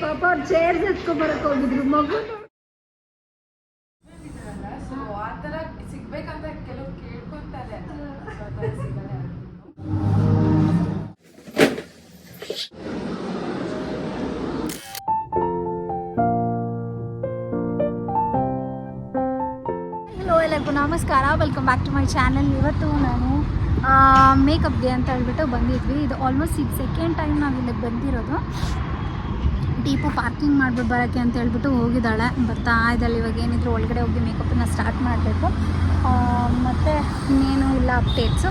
ಪಾಪ ಅವ್ರು ಚೇರ್ಸ್ ಎತ್ಕೊಂಬರಕ್ ಹೋಗಿದ್ರು ಮಗು ಸೊ ಆ ಥರ ಸಿಗ್ಬೇಕಂತ ಕೆಲವು ಕೇಳ್ಕೊಂತಾರೆ. ಹಲೋ ಎಲ್ಲರಿಗೂ ನಮಸ್ಕಾರ. Welcome back to my channel ಇವತ್ತು ನಾನು ಮೇಕಪ್ ಡೇ ಅಂತ ಹೇಳ್ಬಿಟ್ಟು ಬಂದಿದ್ವಿ. ಇದು ಆಲ್ಮೋಸ್ಟ್ ಈಗ ಸೆಕೆಂಡ್ ಟೈಮ್ ನಾವು ಇಲ್ಲಿಗೆ ಬಂದಿರೋದು. ಡೀಪು ಪಾರ್ಕಿಂಗ್ ಮಾಡ್ಬಿಟ್ಟು ಬರೋಕ್ಕೆ ಅಂತ ಹೇಳ್ಬಿಟ್ಟು ಹೋಗಿದ್ದಾಳೆ. ಬರ್ತಾ ಇದ್ದಾಳೆ. ಇವಾಗ ಏನಿದ್ರು ಒಳಗಡೆ ಹೋಗಿ ಮೇಕಪ್ಪನ್ನ ಸ್ಟಾರ್ಟ್ ಮಾಡಬೇಕು. ಮತ್ತು ಇನ್ನೇನು ಇಲ್ಲ ಅಪ್ಡೇಟ್ಸು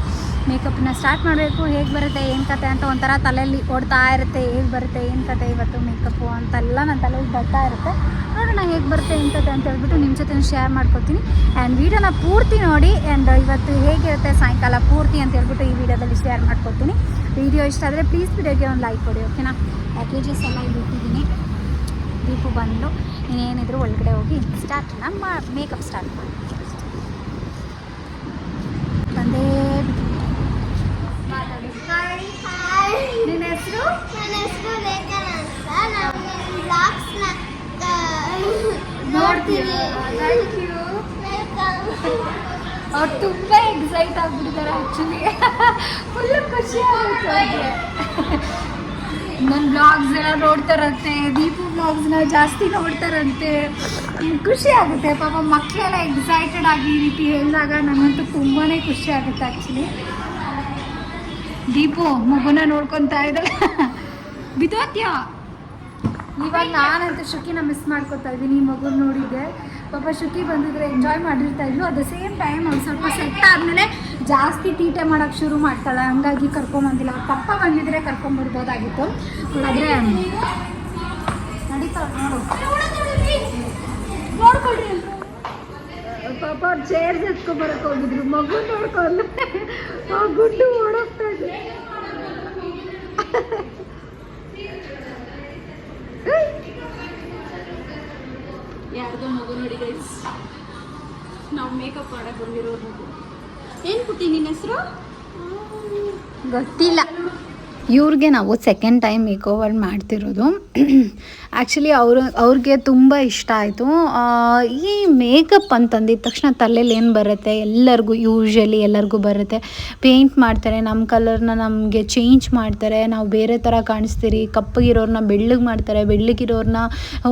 ಮೇಕಪ್ಪನ್ನ ಸ್ಟಾರ್ಟ್ ಮಾಡಬೇಕು, ಹೇಗೆ ಬರುತ್ತೆ, ಏನು ಕತೆ ಅಂತ ಒಂಥರ ತಲೆಯಲ್ಲಿ ಓಡ್ತಾ ಇರುತ್ತೆ, ಹೇಗೆ ಬರುತ್ತೆ, ಏನು ಕತೆ ಇವತ್ತು ಮೇಕಪ್ಪು ಅಂತೆಲ್ಲ ನನ್ನ ತಲೆಯಲ್ಲಿ ಬರ್ತಾ ಇರುತ್ತೆ. ನೋಡೋಣ ಹೇಗೆ ಬರುತ್ತೆ, ಏನು ಕತೆ ಅಂತ ಹೇಳ್ಬಿಟ್ಟು ನಿಮ್ಮ ಜೊತೆ ಶೇರ್ ಮಾಡ್ಕೊತೀನಿ. ಆ್ಯಂಡ್ ವೀಡಿಯೋನ ಪೂರ್ತಿ ನೋಡಿ ಆ್ಯಂಡ್ ಇವತ್ತು ಹೇಗಿರುತ್ತೆ ಸಾಯಂಕಾಲ ಪೂರ್ತಿ ಅಂತ ಹೇಳ್ಬಿಟ್ಟು ಈ ವಿಡಿಯೋದಲ್ಲಿ ಶೇರ್ ಮಾಡ್ಕೊತೀನಿ. ವಿಡಿಯೋ ಇಷ್ಟ ಆದರೆ ಪ್ಲೀಸ್ ವಿಡಿಯೋಗೆ ಒಂದು ಲೈಕ್ ಕೊಡಿ ಓಕೆನಾ ಪ್ಯಾಕೇಜಸ್ ಎಲ್ಲ ಇಲ್ಲಿ ಇಟ್ಟಿದ್ದೀನಿ. ದೀಪು ಬಂದು ಇನ್ನೇನಿದ್ರು ಒಳಗಡೆ ಹೋಗಿ ಸ್ಟಾರ್ಟ್ ನಮ್ಮ ಮೇಕಪ್ ಸ್ಟಾರ್ಟ್ ಮಾಡಿ. ಬಂದೇ ನಿನ್ನ ಹೆಸರು? ನನ್ನ ಹೆಸರು ಲೇಖನ ಅಂತ. ನಾವು ಬ್ಲಾಗ್ಸ್ನ ನೋಡ್ತೀವಿ. ಯು ಅವ್ರು ತುಂಬ ಎಕ್ಸೈಟ್ ಆಗ್ಬಿಟ್ಟಿದ್ದಾರೆ ಆ್ಯಕ್ಚುಲಿ ಫುಲ್ ಖುಷಿ ಆಗುತ್ತೆ ಅವ್ರಿಗೆ. ನನ್ನ ಬ್ಲಾಗ್ಸ್ ಎಲ್ಲ ನೋಡ್ತಾರಂತೆ. ದೀಪು ಬ್ಲಾಗ್ಸ್ನ ಜಾಸ್ತಿ ನೋಡ್ತಾರಂತೆ. ಖುಷಿ ಆಗುತ್ತೆ. ಪಾಪ ಮಕ್ಕಳೆಲ್ಲ ಎಕ್ಸೈಟೆಡ್ ಆಗಿ ಈ ರೀತಿ ಹೇಳಿದಾಗ ನನಗಂತೂ ತುಂಬಾ ಖುಷಿ ಆಗುತ್ತೆ ಆ್ಯಕ್ಚುಲಿ ದೀಪು, ಮಗುನ ನೋಡ್ಕೊಂತ ಇದ್ದಾಳೆ. ಬಿದೋತ್ಯ ಇವಾಗ ನಾನಂತೂ ಶುಕಿನ ಮಿಸ್ ಮಾಡ್ಕೊತಾ ಇದ್ದೀನಿ ಈ ಮಗು ನೋಡಿದ್ದೆ ಪಾಪ ಶುಕಿ ಬಂದಿದ್ರೆ ಎಂಜಾಯ್ ಮಾಡಿರ್ತಾ ಇದ್ಲು. ಅಟ್ ದ ಸೇಮ್ ಟೈಮ್ ಒಂದು ಸ್ವಲ್ಪ ಸೆಟ್ ಆದಮೇಲೆ ಜಾಸ್ತಿ ತೀಟೆ ಮಾಡೋಕ್ಕೆ ಶುರು ಮಾಡ್ತಾಳೆ. ಹಂಗಾಗಿ ಕರ್ಕೊಂಬಂದಿಲ್ಲ. ಪಪ್ಪ ಬಂದಿದ್ರೆ ಕರ್ಕೊಂಬರ್ಬೋದಾಗಿತ್ತು. ಆದರೆ ನಡೀತಾಳೆ ನೋಡು. ನೋಡ್ಕೊಳ್ರಿ. ಪಾಪ ಅವ್ರು ಚೇರ್ಸ್ ಎತ್ಕೊಂಬರಕ್ಕೆ ಹೋಗಿದ್ರು. ಮಗು ನೋಡ್ಕೊಂಡು ಆ ಗುಡ್ಡು ಓಡೋಗ್ತಾ ಇದ್ರು ಯಾರ್ದೋ ಮಗು ನೋಡಿ ಗೈಸ್ ನಾವು ಮೇಕಪ್ ಮಾಡಕ್ಕೆ ಬಂದಿರೋ ಮಗು ಏನು ಪುಟ್ಟಿ ನಿನ್ನ ಹೆಸರು? ಗೊತ್ತಿಲ್ಲ. ಇವ್ರಿಗೆ ನಾವು ಸೆಕೆಂಡ್ ಟೈಮ್ ಮೇಕ್ ಓವರ್ ಮಾಡ್ತಿರೋದು. ಆ್ಯಕ್ಚುಲಿ ಅವರು, ಅವ್ರಿಗೆ ತುಂಬ ಇಷ್ಟ ಆಯಿತು. ಈ ಮೇಕಪ್ ಅಂತಂದಿದ ತಕ್ಷಣ ತಲೆಯಲ್ಲಿ ಏನು ಬರುತ್ತೆ? ಎಲ್ಲರಿಗೂ ಯೂಶ್ವಲಿ ಎಲ್ಲರಿಗೂ ಬರುತ್ತೆ. ಪೇಂಟ್ ಮಾಡ್ತಾರೆ ನಮ್ಮ ಕಲರ್ನ ನಮಗೆ ಚೇಂಜ್ ಮಾಡ್ತಾರೆ. ನಾವು ಬೇರೆ ಥರ ಕಾಣಿಸ್ತೀರಿ. ಕಪ್ಪಗಿರೋರನ್ನ ಬೆಳ್ಳಗೆ ಮಾಡ್ತಾರೆ. ಬೆಳ್ಳಗಿರೋರನ್ನ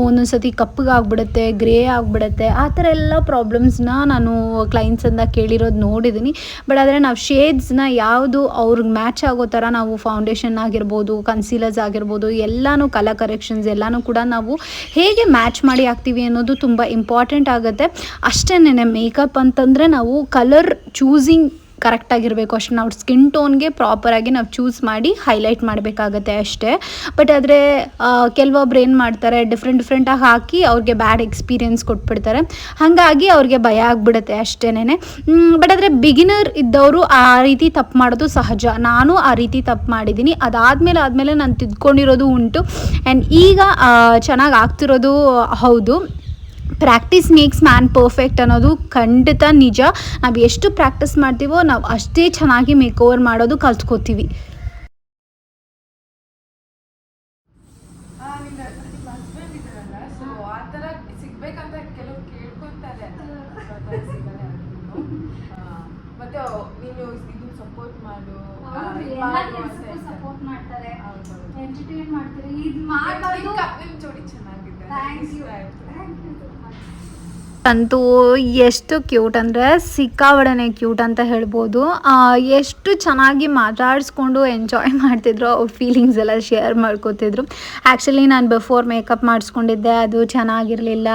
ಒಂದೊಂದು ಸತಿ ಕಪ್ಪಗಾಗ್ಬಿಡುತ್ತೆ ಗ್ರೇ ಆಗಿಬಿಡುತ್ತೆ. ಆ ಥರ ಎಲ್ಲ ಪ್ರಾಬ್ಲಮ್ಸ್ನ ನಾನು ಕ್ಲೈಂಟ್ಸಿಂದ ಕೇಳಿರೋದು ನೋಡಿದ್ದೀನಿ ಬಟ್ ಆದರೆ ನಾವು ಶೇಡ್ಸ್ನ ಯಾವುದು ಅವ್ರಿಗೆ ಮ್ಯಾಚ್ ಆಗೋ ಥರ ನಾವು ಫೌಂಡೇಶನ್ ಆಗಿರ್ಬೋದು ಕನ್ಸೀಲರ್ಸ್ ಆಗಿರ್ಬೋದು, ಎಲ್ಲಾನು ಕಲರ್ ಕರೆಕ್ಷನ್ಸ್ ಎಲ್ಲನೂ ಕೂಡ ನಾವು ಹೇಗೆ ಮ್ಯಾಚ್ ಮಾಡಿ ಹಾಕ್ತೀವಿ ಅನ್ನೋದು ತುಂಬ ಇಂಪಾರ್ಟೆಂಟ್ ಆಗುತ್ತೆ. ಅಷ್ಟೇನೆ ಮೇಕಪ್ ಅಂತಂದರೆ ನಾವು ಕಲರ್ ಚೂಸಿಂಗ್ ಕರೆಕ್ಟಾಗಿರಬೇಕು ಅಷ್ಟೇ ನಾವು ಸ್ಕಿನ್ ಟೋನ್ಗೆ ಪ್ರಾಪರಾಗಿ ನಾವು ಚೂಸ್ ಮಾಡಿ ಹೈಲೈಟ್ ಮಾಡಬೇಕಾಗತ್ತೆ ಅಷ್ಟೇ. ಬಟ್ ಆದರೆ ಕೆಲವೊಬ್ರು ಏನು ಮಾಡ್ತಾರೆ ಡಿಫ್ರೆಂಟ್ ಡಿಫ್ರೆಂಟಾಗಿ ಹಾಕಿ ಅವ್ರಿಗೆ ಬ್ಯಾಡ್ ಎಕ್ಸ್ಪೀರಿಯನ್ಸ್ ಕೊಟ್ಬಿಡ್ತಾರೆ. ಹಾಗಾಗಿ ಅವ್ರಿಗೆ ಭಯ ಆಗಿಬಿಡುತ್ತೆ ಅಷ್ಟೇನೆ ಬಟ್ ಆದರೆ ಬಿಗಿನರ್ ಇದ್ದವರು ಆ ರೀತಿ ತಪ್ಪು ಮಾಡೋದು ಸಹಜ. ನಾನು ಆ ರೀತಿ ತಪ್ಪು ಮಾಡಿದ್ದೀನಿ ಅದಾದಮೇಲೆ ಆದಮೇಲೆ ನಾನು ತಿದ್ಕೊಂಡಿರೋದು ಉಂಟು. ಆ್ಯಂಡ್ ಈಗ ಚೆನ್ನಾಗಿ ಆಗ್ತಿರೋದು ಹೌದು. ಪ್ರಾಕ್ಟೀಸ್ ಮೇಕ್ಸ್ ಮ್ಯಾನ್ ಪರ್ಫೆಕ್ಟ್ ಅನ್ನೋದು ಖಂಡಿತ ನಿಜ. ನಾವು ಎಷ್ಟು ಪ್ರಾಕ್ಟೀಸ್ ಮಾಡ್ತೀವೋ ನಾವು ಅಷ್ಟೇ ಚೆನ್ನಾಗಿ ಮೇಕ್ ಓವರ್ ಮಾಡೋದು ಕಲ್ತ್ಕೋತೀವಿ. ಸಪೋರ್ಟ್ ಮಾಡ್ತಾರೆ. ಎಂಟರ್ಟೈನ್ ಮಾಡ್ತಾರೆ. ಇದು ನಿಮ್ ನಿಮ್ಮ ಜೋಡಿ ಚೆನ್ನಾಗಿದೆ. Thank you. ಅಂತೂ ಎಷ್ಟು ಕ್ಯೂಟ್ ಅಂದರೆ ಸಿಕ್ಕಾವಡನೆ ಕ್ಯೂಟ್ ಅಂತ ಹೇಳ್ಬೋದು. ಎಷ್ಟು ಚೆನ್ನಾಗಿ ಮಾತಾಡಿಸ್ಕೊಂಡು ಎಂಜಾಯ್ ಮಾಡ್ತಿದ್ರು ಅವ್ರ ಫೀಲಿಂಗ್ಸ್ ಎಲ್ಲ ಶೇರ್ ಮಾಡ್ಕೋತಿದ್ರು. ಆ್ಯಕ್ಚುಲಿ ನಾನು ಬಿಫೋರ್ ಮೇಕಪ್ ಮಾಡಿಸ್ಕೊಂಡಿದ್ದೆ, ಅದು ಚೆನ್ನಾಗಿರಲಿಲ್ಲ.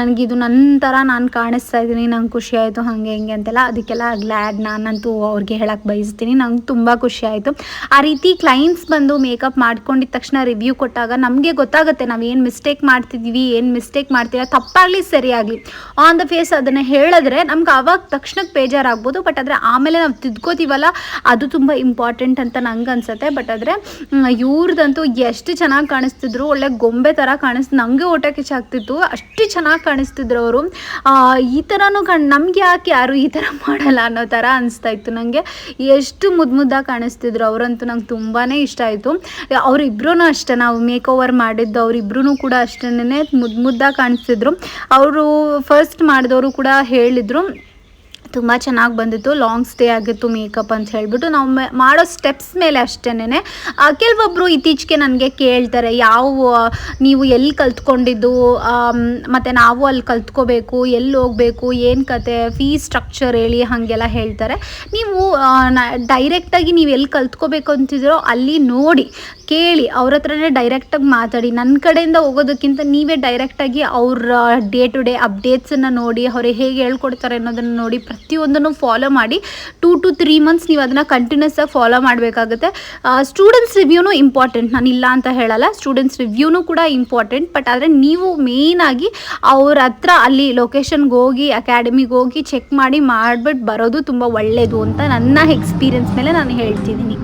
ನನಗಿದು ನನ್ನ ಥರ ನಾನು ಕಾಣಿಸ್ತಾ ಇದ್ದೀನಿ, ನಂಗೆ ಖುಷಿ ಆಯಿತು, ಹಾಗೆ ಹಿಂಗೆ ಅಂತೆಲ್ಲ ಅದಕ್ಕೆಲ್ಲ ಗ್ಲ್ಯಾಡ್ ನಾನಂತೂ ಅವ್ರಿಗೆ ಹೇಳಕ್ಕೆ ಬಯಸ್ತೀನಿ, ನಂಗೆ ತುಂಬ ಖುಷಿ ಆಯಿತು. ಆ ರೀತಿ ಕ್ಲೈಂಟ್ಸ್ ಬಂದು ಮೇಕಪ್ ಮಾಡ್ಕೊಂಡಿದ ತಕ್ಷಣ ರಿವ್ಯೂ ಕೊಟ್ಟಾಗ ನಮಗೆ ಗೊತ್ತಾಗುತ್ತೆ ನಾವು ಏನು ಮಿಸ್ಟೇಕ್ ಮಾಡ್ತಿದ್ದೀವಿ ಏನು ಮಿಸ್ಟೇಕ್ ಮಾಡ್ತೀರಾ, ತಪ್ಪಾಗಲಿ ಸರಿಯಾಗಲಿ. ಆನ್ ದ ಫೇಸ್ ಅದನ್ನು ಹೇಳಿದ್ರೆ ನಮ್ಗೆ ಆವಾಗ ತಕ್ಷಣಕ್ಕೆ ಬೇಜಾರಾಗ್ಬೋದು ಬಟ್ ಆದರೆ ಆಮೇಲೆ ನಾವು ತಿದ್ಕೋತೀವಲ್ಲ, ಅದು ತುಂಬ ಇಂಪಾರ್ಟೆಂಟ್ ಅಂತ ನಂಗೆ ಅನ್ಸುತ್ತೆ. ಬಟ್ ಆದರೆ ಇವ್ರದ್ದಂತೂ ಎಷ್ಟು ಚೆನ್ನಾಗಿ ಕಾಣಿಸ್ತಿದ್ರು, ಒಳ್ಳೆ ಗೊಂಬೆ ಥರ ಕಾಣಿಸ್ತು ನನಗೆ ಊಟ ಕಿಚ್ಚಾಗ್ತಿತ್ತು. ಅಷ್ಟು ಚೆನ್ನಾಗಿ ಕಾಣಿಸ್ತಿದ್ರು ಅವರು. ಈ ಥರನೂ ಕಣ್, ನಮ್ಗೆ ಯಾಕೆ ಯಾರು ಈ ಥರ ಮಾಡಲ್ಲ ಅನ್ನೋ ಥರ ಅನಿಸ್ತಾ ಇತ್ತು ನನಗೆ ಎಷ್ಟು ಮುದ್ದು ಮುದ್ದಾಗಿ ಕಾಣಿಸ್ತಿದ್ರು ಅವರಂತೂ ನಂಗೆ ತುಂಬಾ ಇಷ್ಟ ಆಯಿತು. ಅವರಿಬ್ರು ಅಷ್ಟೇ, ನಾವು ಮೇಕ್ ಓವರ್ ಮಾಡಿದ್ದು ಅವರಿಬ್ರು ಕೂಡ ಅಷ್ಟೇ ಮುದ್ದು ಮುದ್ದಾಗಿ ಕಾಣಿಸ್ತಿದ್ರು. ಅವರು ಫಸ್ಟ್ ಮಾಡಿದವರು ಕೂಡ ಹೇಳಿದರು. ತುಂಬ ಚೆನ್ನಾಗಿ ಬಂದಿತ್ತು ಲಾಂಗ್ ಸ್ಟೇ ಆಗಿತ್ತು ಮೇಕಪ್ ಅಂತ ಹೇಳ್ಬಿಟ್ಟು. ನಾವು ಮಾಡೋ ಸ್ಟೆಪ್ಸ್ ಮೇಲೆ ಅಷ್ಟೇನೆ ಕೆಲವೊಬ್ಬರು ಇತ್ತೀಚೆಗೆ ನನಗೆ ಕೇಳ್ತಾರೆ, ಯಾವ ನೀವು ಎಲ್ಲಿ ಕಲ್ತ್ಕೊಂಡಿದ್ದು? ಮತ್ತು ನಾವು ಅಲ್ಲಿ ಕಲ್ತ್ಕೋಬೇಕು, ಎಲ್ಲಿ ಹೋಗಬೇಕು? ಏನು ಕತೆ? ಫೀ ಸ್ಟ್ರಕ್ಚರ್ ಹೇಳಿ ಹಾಗೆಲ್ಲ ಹೇಳ್ತಾರೆ. ನೀವು ಡೈರೆಕ್ಟಾಗಿ ನೀವು ಎಲ್ಲಿ ಕಲ್ತ್ಕೋಬೇಕು ಅಂತಿದ್ರೋ ಅಲ್ಲಿ ನೋಡಿ, ಕೇಳಿ, ಅವ್ರ ಹತ್ರನೇ ಡೈರೆಕ್ಟಾಗಿ ಮಾತಾಡಿ. ನನ್ನ ಕಡೆಯಿಂದ ಹೋಗೋದಕ್ಕಿಂತ ನೀವೇ ಡೈರೆಕ್ಟಾಗಿ ಅವ್ರ ಡೇ ಟು ಡೇ ಅಪ್ಡೇಟ್ಸನ್ನು ನೋಡಿ ಅವ್ರಿಗೆ ಹೇಗೆ ಹೇಳ್ಕೊಡ್ತಾರೆ ಅನ್ನೋದನ್ನು ನೋಡಿ ಪ್ರತಿಯೊಂದನ್ನು ಫಾಲೋ ಮಾಡಿ ಟೂ ಟು ತ್ರೀ ಮಂತ್ಸ್ ನೀವು ಅದನ್ನು ಕಂಟಿನ್ಯೂಸ್ ಆಗಿ ಫಾಲೋ ಮಾಡಬೇಕಾಗುತ್ತೆ. ಸ್ಟೂಡೆಂಟ್ಸ್ ರಿವ್ಯೂನು ಇಂಪಾರ್ಟೆಂಟ್ ನಾನು ಇಲ್ಲ ಅಂತ ಹೇಳಲ್ಲ. ಸ್ಟೂಡೆಂಟ್ಸ್ ರಿವ್ಯೂನು ಕೂಡ ಇಂಪಾರ್ಟೆಂಟ್ ಬಟ್ ಆದರೆ ನೀವು ಮೇಯ್ನಾಗಿ ಅವ್ರ ಹತ್ರ ಅಲ್ಲಿ ಲೊಕೇಶನ್ಗೆ ಹೋಗಿ ಅಕಾಡೆಮಿಗೆ ಹೋಗಿ ಚೆಕ್ ಮಾಡಿ ಮಾಡಿಬಿಟ್ಟು ಬರೋದು ತುಂಬ ಒಳ್ಳೆಯದು ಅಂತ ನನ್ನ ಎಕ್ಸ್ಪೀರಿಯನ್ಸ್ ಮೇಲೆ ನಾನು ಹೇಳ್ತಿದ್ದೀನಿ.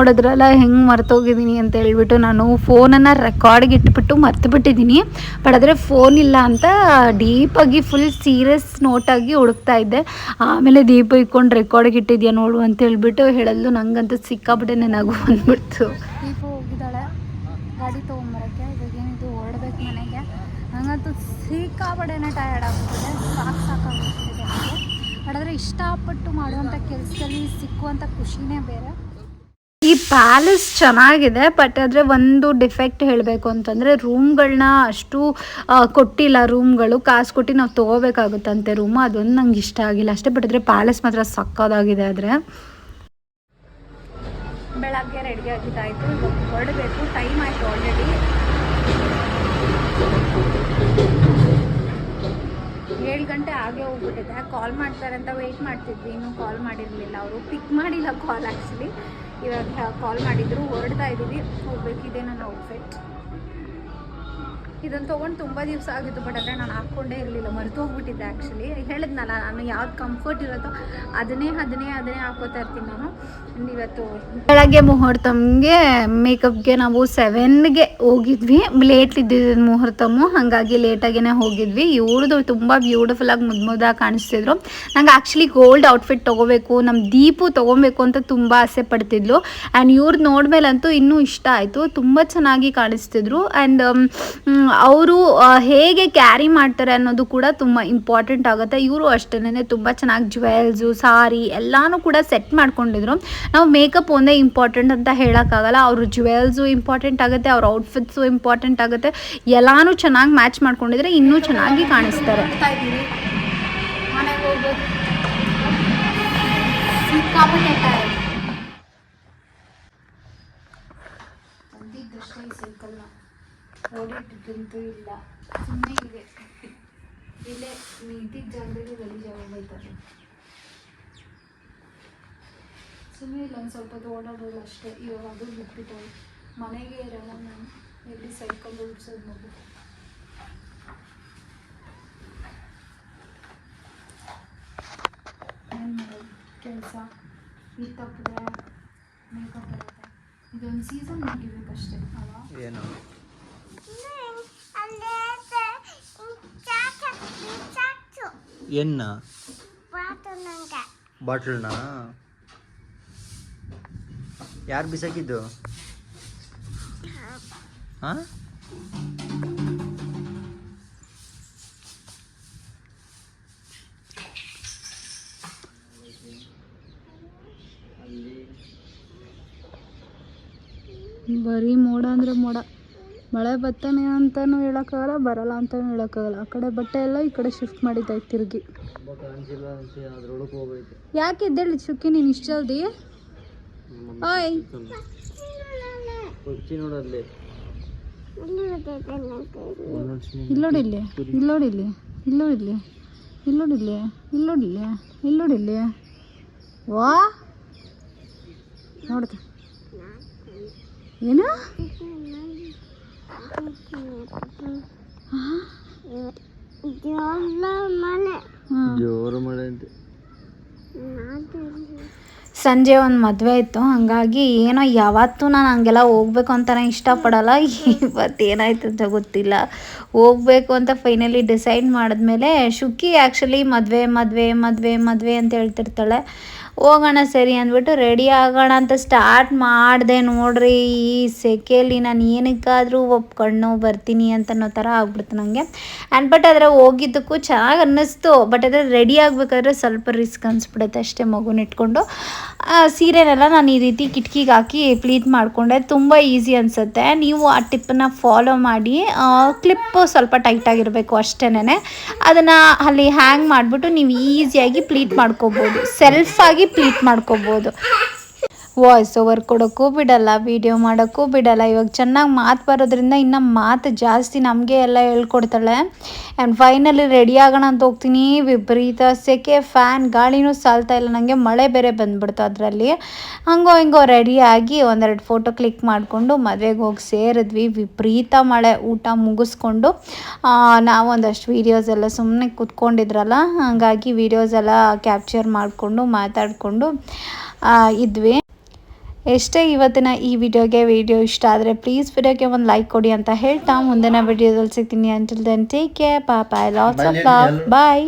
ನೋಡಿದ್ರಲ್ಲ, ಹೆಂಗೆ ಮರ್ತೋಗಿದ್ದೀನಿ ಅಂತ ಹೇಳ್ಬಿಟ್ಟು ನಾನು ಫೋನನ್ನು ರೆಕಾರ್ಡ್ಗೆ ಇಟ್ಬಿಟ್ಟು ಮರ್ತು ಬಿಟ್ಟಿದ್ದೀನಿ ಬಟ್ ಆದರೆ ಫೋನ್ ಇಲ್ಲ ಅಂತ ಡೀಪಾಗಿ ಫುಲ್ ಸೀರಿಯಸ್ ನೋಟಾಗಿ ಹುಡುಕ್ತಾ ಇದ್ದೆ. ಆಮೇಲೆ ದೀಪ ಇಟ್ಕೊಂಡು ರೆಕಾರ್ಡ್ಗೆ ಇಟ್ಟಿದ್ಯಾ ನೋಡು ಅಂತ ಹೇಳ್ಬಿಟ್ಟು ಹೇಳಲು ನನಗಂತೂ ಸಿಕ್ಕಾಬಿಟ್ಟೆ ನನಗೂ ಬಂದ್ಬಿಡ್ತು. ಹೋಗಿದ್ದಾಳೆ, ಗಾಡಿ ತೊಗೊಂಬರಕ್ಕೆ ಇವಾಗ ಏನಿದು ಮನೆಗೆ. ನನಗಂತೂ ಸಿಕ್ಕಾಪಡೆನೇ ಟಯರ್ಡ್ ಆಗ್ಬಿಟ್ಟಿದೆ, ಸಾಕು ಸಾಕಾಗ್ಬಿಟ್ಟಿದೆ ನನಗೆ ಆದರೆ ಇಷ್ಟಪಟ್ಟು ಮಾಡುವಂಥ ಕೆಲಸದಲ್ಲಿ ಸಿಕ್ಕುವಂಥ ಖುಷಿನೇ ಬೇರೆ. ಈ ಪ್ಯಾಲೇಸ್ ಚೆನ್ನಾಗಿದೆ ಬಟ್ ಆದರೆ ಒಂದು ಡಿಫೆಕ್ಟ್ ಹೇಳಬೇಕು ಅಂತಂದರೆ ರೂಮ್ಗಳನ್ನ ಅಷ್ಟು ಕೊಟ್ಟಿಲ್ಲ ರೂಮ್ಗಳು ಕಾಸು ಕೊಟ್ಟು ನಾವು ತೊಗೋಬೇಕಾಗುತ್ತಂತೆ ರೂಮ್ ಅದೊಂದು ನಂಗೆ ಇಷ್ಟ ಆಗಿಲ್ಲ. ಅಷ್ಟೇ ಬಟ್ ಆದರೆ ಪ್ಯಾಲೇಸ್ ಮಾತ್ರ ಸಕ್ಕದಾಗಿದೆ ಆದರೆ. ಬೆಳಗ್ಗೆ ರೆಡಿ ಆಗಿದ್ದಾಯಿತು ಹೊರಡಬೇಕು. ಟೈಮ್ ಆಯಿತು ಆಲ್ರೆಡಿ ಏಳು ಗಂಟೆ ಆಗೇ ಹೋಗ್ಬಿಟ್ಟಿದೆ. ಕಾಲ್ ಮಾಡ್ತಾರೆ ಅಂತ ವೆಯ್ಟ್ ಮಾಡ್ತಿದ್ವಿ. ಇನ್ನೂ ಕಾಲ್ ಮಾಡಿರಲಿಲ್ಲ ಅವರು. ಪಿಕ್ ಮಾಡಿಲ್ಲ ಕಾಲ್ ಆ್ಯಕ್ಚುಲಿ ಇವಾಗ ಕಾಲ್ ಮಾಡಿದ್ರು ಹೊರಡ್ತಾ ಇದ್ದೀವಿ ಹೋಗ್ಬೇಕಿದೆ ನನ್ನ ಔಟ್ಫಿಟ್ ಇದನ್ನು ತೊಗೊಂಡು ತುಂಬ ದಿವಸ ಆಗಿತ್ತು ಬಟ್ ಆದರೆ ನಾನು ಹಾಕ್ಕೊಂಡೇ ಇರಲಿಲ್ಲ ಮರೆತು ಹೋಗ್ಬಿಟ್ಟಿದ್ದೆ ಆ್ಯಕ್ಚುಲಿ ಹೇಳಿದ್ನಲ್ಲ, ನಾನು ಯಾವ್ದು ಕಂಫರ್ಟ್ ಇರುತ್ತೋ ಅದನ್ನೇ ಅದನ್ನೇ ಅದನ್ನೇ ಹಾಕೋತಾ ಇರ್ತೀನಿ ನಾನು. ಇವತ್ತು ಬೆಳಗ್ಗೆ ಮುಹೂರ್ತಮ್ಗೆ ಮೇಕಪ್ಗೆ ನಾವು ಸೆವೆನ್ಗೆ ಹೋಗಿದ್ವಿ. ಲೇಟ್ ಇದ್ದಿದ್ದು ಮುಹೂರ್ತಮು, ಹಾಗಾಗಿ ಲೇಟಾಗೇ ಹೋಗಿದ್ವಿ. ಇವ್ರದ್ದು ತುಂಬ ಬ್ಯೂಟಿಫುಲ್ಲಾಗಿ ಮುದ್ದು ಮುದ್ದಾಗಿ ಕಾಣಿಸ್ತಿದ್ರು. ನಂಗೆ ಆ್ಯಕ್ಚುಲಿ ಗೋಲ್ಡ್ ಔಟ್ಫಿಟ್ ತೊಗೋಬೇಕು ನಮ್ಮ ದೀಪು ತೊಗೊಬೇಕು ಅಂತ ತುಂಬ ಆಸೆ ಪಡ್ತಿದ್ಲು. ಆ್ಯಂಡ್ ಇವ್ರದ್ದು ನೋಡ್ಮೇಲಂತೂ ಇನ್ನೂ ಇಷ್ಟ ಆಯಿತು. ತುಂಬ ಚೆನ್ನಾಗಿ ಕಾಣಿಸ್ತಿದ್ರು. ಆ್ಯಂಡ್ ಅವರು ಹೇಗೆ ಕ್ಯಾರಿ ಮಾಡ್ತಾರೆ ಅನ್ನೋದು ಕೂಡ ತುಂಬ ಇಂಪಾರ್ಟೆಂಟ್ ಆಗುತ್ತೆ. ಇವರು ಅಷ್ಟೇನೆ ತುಂಬ ಚೆನ್ನಾಗಿ ಜ್ಯುವೆಲ್ಸು ಸಾರಿ ಎಲ್ಲನೂ ಕೂಡ ಸೆಟ್ ಮಾಡ್ಕೊಂಡಿದ್ರು. ನಾವು ಮೇಕಪ್ ಒಂದೇ ಇಂಪಾರ್ಟೆಂಟ್ ಅಂತ ಹೇಳೋಕ್ಕಾಗಲ್ಲ. ಅವರು ಜ್ಯುವೆಲ್ಸು ಇಂಪಾರ್ಟೆಂಟ್ ಆಗುತ್ತೆ ಅವ್ರ ಔಟ್ಫಿಟ್ಸು ಇಂಪಾರ್ಟೆಂಟ್ ಆಗುತ್ತೆ. ಎಲ್ಲನೂ ಚೆನ್ನಾಗಿ ಮ್ಯಾಚ್ ಮಾಡ್ಕೊಂಡಿದ್ರೆ ಇನ್ನೂ ಚೆನ್ನಾಗಿ ಕಾಣಿಸ್ತಾರೆ. ಸಿಕ್ಕಾಪಟ್ಟೆ ಓಡಿಟ್ಟಿದ್ದಂತೂ ಇಲ್ಲ. ಸುಮ್ಮನೆ ಇದೆ. ಇಲ್ಲೇ ಇದ್ದಿದ್ದ ಜಾಗದಲ್ಲಿ ಗಲೀಜಾಗಿ ಹೋಗ್ತಾರೆ ಸುಮ್ಮನೆ ಇಲ್ಲ, ಒಂದು ಸ್ವಲ್ಪ ಓಡಾಡೋದು ಅಷ್ಟೇ. ಇವಾಗ ಅದು ಬಿಟ್ಬಿಟ್ಟು ಮನೆಗೆ ಇರಲ್ಲ ನಾನು ಎಲ್ಲಿ ಸೈಕಲ್ ಓಡಿಸೋದು ಮಗು. ಕೆಲಸ? ಈ ತಪ್ಪಿದ್ರೆ ಮೇಕಪ್ ಬರುತ್ತೆ. ಇದೊಂದು ಸೀಸನ್ ಮುಗಿಬೇಕಷ್ಟೇ ಅಲ್ವಾ? ಏನು. ಎನ್ನ? ಬಾಟ್ಲನ್ನ ಯಾರು ಬಿಸಾಕಿದ್ದು? ಹಾ? ಬರೀ ಮೋಡ ಅಂದ್ರೆ ಮೋಡ. ಮಳೆ ಬರ್ತಾನೆ ಅಂತಲೂ ಹೇಳೋಕ್ಕಾಗಲ್ಲ, ಬರಲ್ಲ ಅಂತಲೂ ಹೇಳೋಕ್ಕಾಗಲ್ಲ. ಆ ಕಡೆ ಬಟ್ಟೆ ಎಲ್ಲ ಈ ಕಡೆ ಶಿಫ್ಟ್ ಮಾಡಿದ್ದಾಯ್ತು ತಿರುಗಿ. ಯಾಕೆ ಎದ್ದೇಳಿ ಚುಕ್ಕಿ ನೀನು ಇಷ್ಟು ಜಲ್ದಿ? ಓಯ್. ಇಲ್ಲೋಡಿಲ್ಲಿ ಇಲ್ಲೋಡಿಲ್ಲಿ ಇಲ್ಲೋಡಿಲ್ಲಿ ಇಲ್ಲೋಡಿಲ್ಲಿ ಇಲ್ಲೋಡಿಲ್ಲಿ ಇಲ್ಲೋಡಿಲ್ಲಿ ವಾ. ನೋಡ್ತ. ಏನು. ಸಂಜೆ ಒಂದು ಮದುವೆ ಇತ್ತು ಹಾಗಾಗಿ ಏನೋ ಯಾವತ್ತೂ ನಾನು ಹಂಗೆಲ್ಲ ಹೋಗ್ಬೇಕು ಅಂತಲೇ ಇಷ್ಟಪಡಲ್ಲ. ಇವತ್ತು ಏನಾಯ್ತು ಅಂತ ಗೊತ್ತಿಲ್ಲ. ಹೋಗ್ಬೇಕು ಅಂತ ಫೈನಲಿ ಡಿಸೈಡ್ ಮಾಡಿದ್ಮೇಲೆ ಶುಕಿ ಆ್ಯಕ್ಚುಲಿ ಮದುವೆ ಮದುವೆ ಮದುವೆ ಮದುವೆ ಅಂತ ಹೇಳ್ತಿರ್ತಾಳೆ. ಹೋಗೋಣ ಸರಿ ಅಂದ್ಬಿಟ್ಟು ರೆಡಿ ಆಗೋಣ ಅಂತ ಸ್ಟಾರ್ಟ್ ಮಾಡಿದೆ ನೋಡ್ರಿ, ಈ ಸೆಕೆಯಲ್ಲಿ ನಾನು ಏನಕ್ಕಾದರೂ ಒಪ್ಕೊಂಡು ಬರ್ತೀನಿ ಅಂತ ಅನ್ನೋ ಥರ ಆಗ್ಬಿಡ್ತು ನನಗೆ ಆ್ಯಂಡ್ ಬಟ್ ಅದರ ಹೋಗಿದ್ದಕ್ಕೂ ಚೆನ್ನಾಗಿ ಅನ್ನಿಸ್ತು. ಬಟ್ ಅದರ ರೆಡಿ ಆಗಬೇಕಾದ್ರೆ ಸ್ವಲ್ಪ ರಿಸ್ಕ್ ಅನಿಸ್ಬಿಡುತ್ತೆ ಅಷ್ಟೇ ಮಗುನ ಇಟ್ಕೊಂಡು. ಸೀರೆನೆಲ್ಲ ನಾನು ಈ ರೀತಿ ಕಿಟಕಿಗೆ ಹಾಕಿ ಪ್ಲೀಟ್ ಮಾಡಿಕೊಂಡೆ. ತುಂಬ ಈಸಿ ಅನಿಸುತ್ತೆ. ನೀವು ಆ ಟಿಪ್ಪನ್ನು ಫಾಲೋ ಮಾಡಿ ಕ್ಲಿಪ್ಪು ಸ್ವಲ್ಪ ಟೈಟಾಗಿರಬೇಕು ಅಷ್ಟೇನೆ ಅದನ್ನು ಅಲ್ಲಿ ಹ್ಯಾಂಗ್ ಮಾಡಿಬಿಟ್ಟು ನೀವು ಈಸಿಯಾಗಿ ಪ್ಲೀಟ್ ಮಾಡ್ಕೋಬೋದು. ಸೆಲ್ಫಾಗಿ ಪ್ಲೀಟ್ ಮಾಡ್ಕೋಬೋದು. ವಾಯ್ಸ್ ಓವರ್ ಕೊಡೋಕ್ಕೂ ಬಿಡಲ್ಲ ವಿಡಿಯೋ ಮಾಡೋಕ್ಕೂ ಬಿಡಲ್ಲ. ಇವಾಗ ಚೆನ್ನಾಗಿ ಮಾತು ಬರೋದ್ರಿಂದ ಇನ್ನು ಮಾತು ಜಾಸ್ತಿ ನಮಗೆ ಎಲ್ಲ ಹೇಳ್ಕೊಡ್ತಾಳೆ. ಆ್ಯಂಡ್ ಫೈನಲಿ ರೆಡಿ ಆಗೋಣ ಅಂತ ಹೋಗ್ತೀನಿ. ವಿಪರೀತ ಸೆಕೆ ಫ್ಯಾನ್ ಗಾಳಿನೂ ಸಾಲ್ತಾ ಇಲ್ಲ. ನನಗೆ ಮಳೆ ಬೇರೆ ಬಂದ್ಬಿಡ್ತು ಅದರಲ್ಲಿ. ಹಂಗೋ ಹಿಂಗೋ ರೆಡಿಯಾಗಿ ಒಂದೆರಡು ಫೋಟೋ ಕ್ಲಿಕ್ ಮಾಡಿಕೊಂಡು ಮದುವೆಗೆ ಹೋಗಿ ಸೇರಿದ್ವಿ. ವಿಪರೀತ ಮಳೆ ಊಟ ಮುಗಿಸ್ಕೊಂಡು ಆ, ನಾವು ಒಂದಷ್ಟು ವೀಡಿಯೋಸ್ ಎಲ್ಲ ಸುಮ್ಮನೆ ಕೂತ್ಕೊಂಡಿದ್ರಲ್ಲ ಹಾಗಾಗಿ ವೀಡಿಯೋಸ್ ಎಲ್ಲ ಕ್ಯಾಪ್ಚರ್ ಮಾಡಿಕೊಂಡು ಮಾತಾಡಿಕೊಂಡು ಇದ್ವಿ. ಎಷ್ಟೇ ಇವತ್ತಿನ ಈ ವಿಡಿಯೋಗೆ ವಿಡಿಯೋ ಇಷ್ಟ ಆದರೆ ಪ್ಲೀಸ್ ವಿಡಿಯೋಗೆ ಒಂದು ಲೈಕ್ ಕೊಡಿ ಅಂತ ಹೇಳ್ತಾ ಮುಂದಿನ ವಿಡಿಯೋದಲ್ಲಿ ಸಿಗ್ತೀನಿ. ಅಂಟಿಲ್ ದೆನ್ ಟೇಕ್ ಕೇರ್ ಪಾಪ ಲಾಟ್ಸ್ ಆಫ್ ಲವ್ ಬಾಯ್